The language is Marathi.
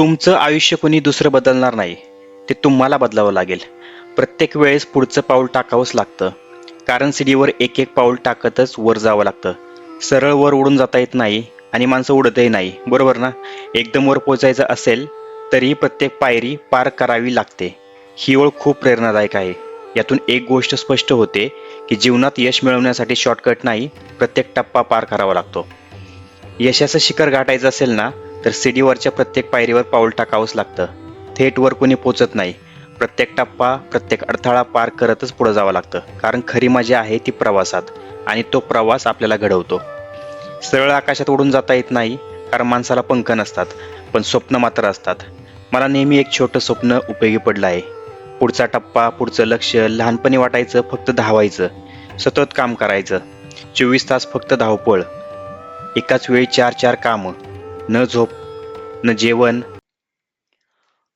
तुमचं आयुष्य कोणी दुसरं बदलणार नाही. ते तुम्हाला बदलावं लागेल. प्रत्येक वेळेस पुढचं पाऊल टाकावंच लागतं. कारण सीडीवर एक एक पाऊल टाकतच वर जावं लागतं. सरळ वर उडून जाता येत नाही आणि माणसं उडतही नाही. बरोबर ना? एकदम वर पोचायचं असेल तरीही प्रत्येक पायरी पार करावी लागते. ही ओळ खूप प्रेरणादायक आहे. यातून एक गोष्ट स्पष्ट होते की जीवनात यश मिळवण्यासाठी शॉर्टकट नाही प्रत्येक टप्पा पार करावा लागतो. यशाचं शिखर गाठायचं असेल ना तर सीडीवरच्या प्रत्येक पायरीवर पाऊल टाकावंच लागतं. थेट वर कोणी पोचत नाही. प्रत्येक टप्पा प्रत्येक अडथळा पार करतच पुढे जावं लागतं. कारण खरी मजा आहे ती प्रवासात आणि तो प्रवास आपल्याला घडवतो. सरळ आकाशात उडून जाता येत नाही कारण माणसाला पंख नसतात पण स्वप्न मात्र असतात. मला नेहमी एक छोटं स्वप्न उपयोगी पडलं आहे. पुढचा टप्पा पुढचं लक्ष लहानपणी वाटायचं फक्त धावायचं. सतत काम करायचं. चोवीस तास फक्त धावपळ. एकाच वेळी चार चार कामं. न झोप न जेवण